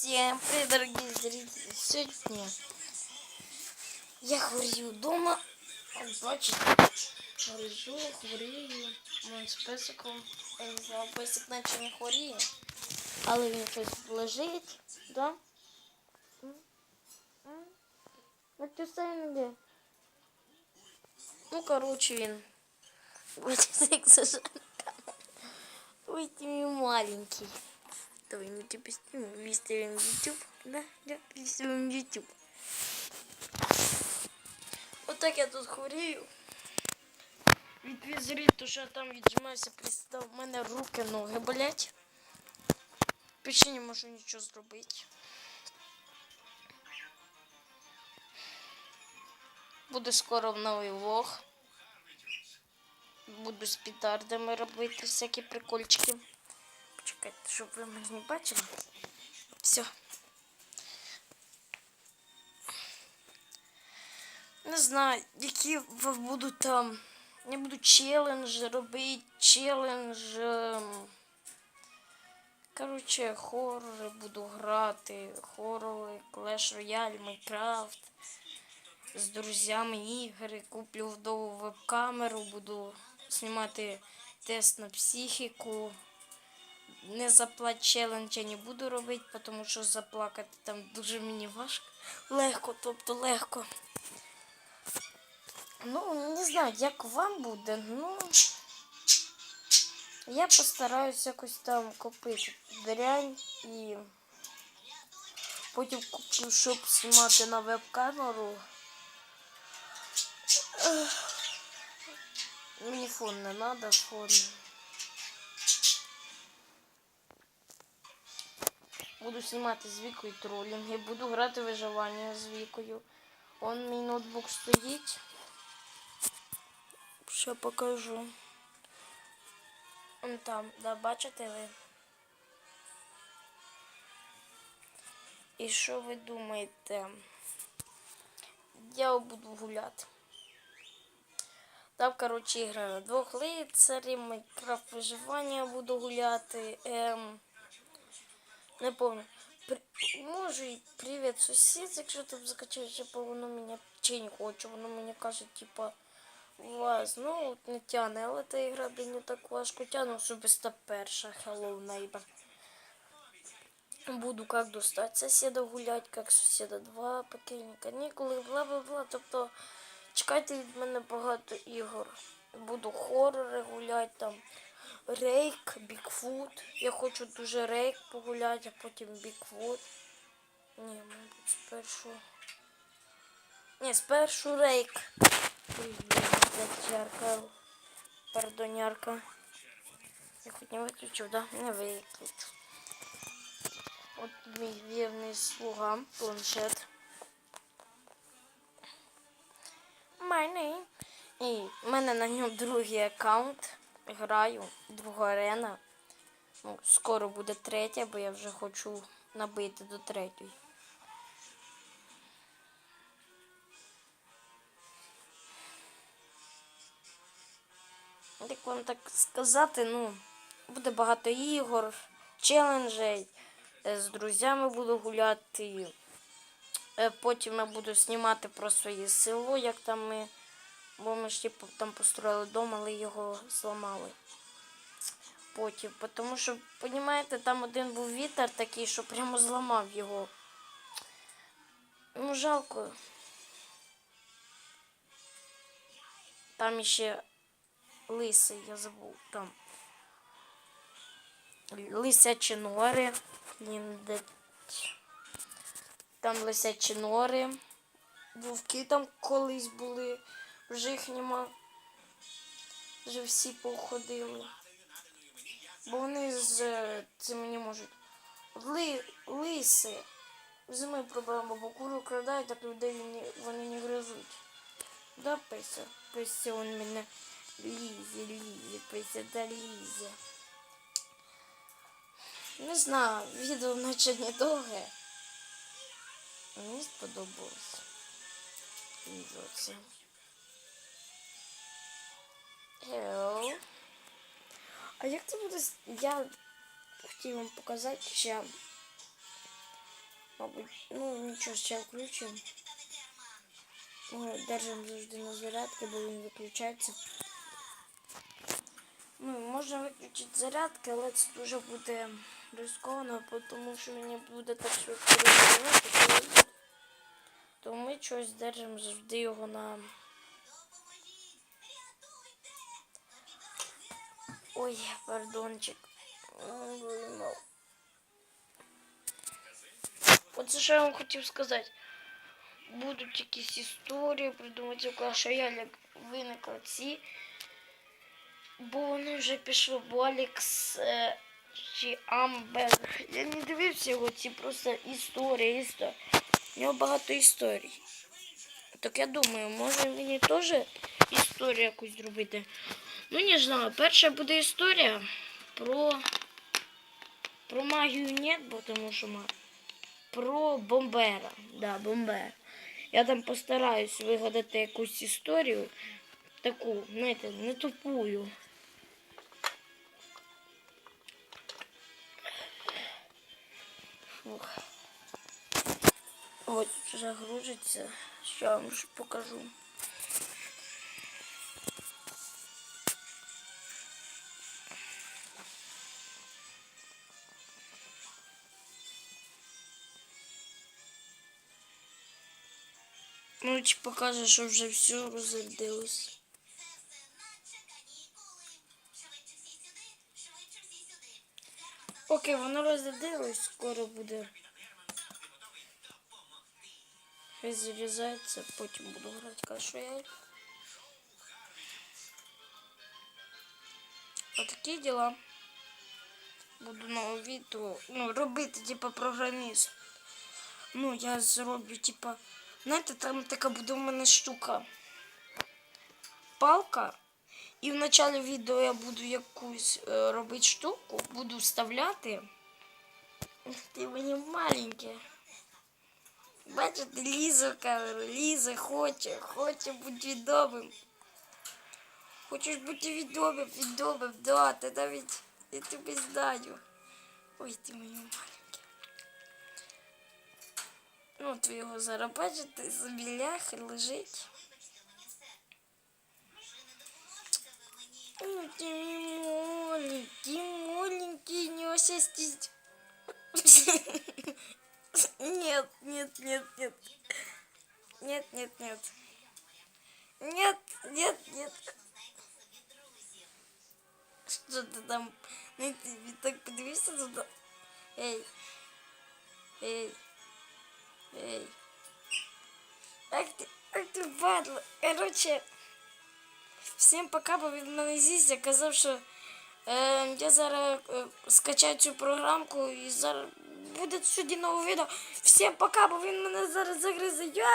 Всем привет, дорогие зрители! Сегодня я хворію вдома. От Бачите, хворію. Песиком. Я не знаю, песик наче не хворіє. Але він щось лежить, да? Ну ти сам де? Ну, короче, він. Бачите, як зажав. Ой, мой маленький. Давай мы тебя снимем, выставим в YouTube. Да, да, выставим в YouTube. Отак я тут хворію. Від візрі, то що я там віджимаюся, пристав. У мене руки, ноги болять. Більше не можу нічого зробити. Буде скоро новий влог. Буду з петардами робити всякі прикольчики. Почекайте, щоб ви мене не бачили. Все. Не знаю, які ви будуть там. Я буду челендж робити, челендж. Коротше, хорори буду грати. Хорори, Clash Royale, Minecraft. З друзями ігри. Куплю вдову веб-камеру, буду знімати тест на психіку. Не заплач челендж я не буду робити, тому що заплакати там дуже мені важко. Легко, тобто легко. Ну, не знаю, як вам буде. Ну я постараюсь якось там купити дрянь і потім куплю, щоб знімати на веб-камеру. Мені фон не треба, фон. Буду знімати з Вікою тролінги, буду грати виживання з Вікою. Он мій ноутбук стоїть. Що покажу. Он там, да, бачите ви? І що ви думаєте? Я буду гуляти. Там, коротше, ігра на двох лицарів, Майнкрафт виживання буду гуляти. Ем... Не помню. При... Може привіт, сусід, якщо ти б закачаєш, типу, воно мене чи не хоче, воно мені каже, типа, вас, ну, от не тяне, але та ігра блін, не так важко тяне, особисто перша Hello Neighbor. Буду как достать соседа гулять, как сусіда 2, покинь канікули, бла-бла-бла. Тобто чекайте від мене багато ігор. Буду хорори гуляти там. Рейк, Бікфут. Я хочу дуже рейк погуляти, а потім Бікфут. Ні, мабуть, спершу. Ні, спершу рейк. Ярка. Пардонярка. Я хоч не виключив, да? Не виключу. От мій вірний слуга, планшет. My name. І в мене на ньому другий аккаунт. Граю, друга арена. Ну, скоро буде третя, бо я вже хочу набити до третьої. Як вам так сказати, ну, буде багато ігор, челенджей. Е, З друзями буду гуляти. Е, Потім я буду знімати про своє село, як там ми. Бо ми ж типу, там построїли дом, але його зламали. Потім. Тому що, розумієте, там один був вітер такий, що прямо зламав його. Ну, жалко. Там ще лисий, я забув. Там. Лисячі нори. Там лисячі нори. Вовки там колись були. Вже їх нема. Вже всі походили. Бо вони з цим не можуть. Ли, лиси. Зими проблема, бо куру крадають, так людей вони не гризуть. Да, Пися? Пися он мене лізе, лізе, Пися, да лізе. Не знаю, відео наче недовге. Мені сподобалось. Це. Hello. А як це буде? Я хотів вам показати ще Мабуть, ну нічого, ще включимо. Ми держимо завжди на зарядки, бо він виключається. Ну, можна виключити зарядки, але це дуже буде ризиковано, бо тому що мені буде так швидко телевізор. Тому ми щось держимо завжди його на. Ой, пардончик. Виймав. Оце що я вам хотів сказати. Будуть якісь історії придумати, що я як виникла ці. Бо вони вже пішли в Алікс е, чи Амбер. Я не дивився його, ці просто історії, історії. У нього багато історій. Так я думаю, може мені теж історію якусь зробити. Ну не знаю, перша буде історія про. Про магію нет, бо тому що ма- про бомбера. Да, бомбер. Я там постараюсь вигадати якусь історію. Таку, знаєте, не тупую. Фух. Ось загрузиться. Що я вам покажу. Ну, чи покаже, що вже все розрядилось. Окей, воно розрядилось, скоро буде. Хай потім буду грати кашу я. Отакі діла. Буду нове відео. Ну, робити, типа, програміст. Ну, я зроблю, типа, знаєте, там така буде у мене штука. Палка. І в началі відео я буду якусь е, робити штуку, буду вставляти. Ти мені маленьке. Бачите, Ліза в камеру, Ліза хоче, хоче бути відомим. Хочеш бути відомим, відомим, да, ти навіть я тебе знаю. Ой, ти мені маленьке. От ви його зараз бачите, собі ляхи лежить. Ну, маленький, маленький, не осестись. Нет, нет, нет, нет. Нет, нет, нет. Нет, нет, нет. Что ты там? Ну, ты так подивишься туда. Эй. Эй. Эй. Ах ты, ах ты, падла. Короче, Всім пока, бо він мене з'їсть, я казав, що е, я зараз е, скачаю цю програмку і зараз буде сьогодні нове відео. Всім пока, бо він мене зараз загризе. Я...